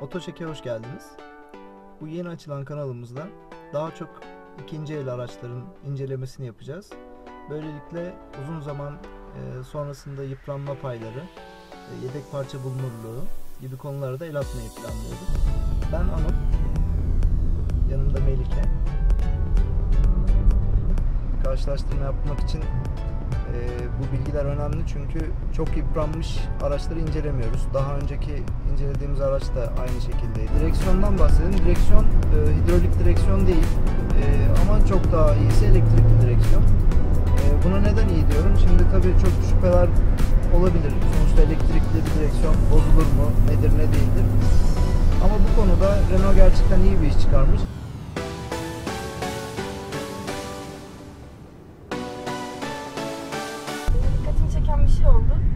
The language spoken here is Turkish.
Otoçek'e hoş geldiniz. Bu yeni açılan kanalımızda daha çok ikinci el araçların incelemesini yapacağız. Böylelikle uzun zaman e, sonrasında yıpranma payları, e, yedek parça bulunurluğu gibi konulara da el atmayı planlıyoruz. Ben Anıl, yanımda Melike. Karşılaştırma yapmak için bilgiler önemli çünkü çok yıpranmış araçları incelemiyoruz. Daha önceki incelediğimiz araç da aynı şekildeydi. Direksiyondan bahsedelim. Direksiyon e, hidrolik direksiyon değil E, ama çok daha iyisi elektrikli direksiyon. E, buna neden iyi diyorum? Şimdi tabii çok şüpheler olabilir. Sonuçta elektrikli bir direksiyon bozulur mu? Nedir ne değildir? Ama bu konuda Renault gerçekten iyi bir iş çıkarmış. şey oldu.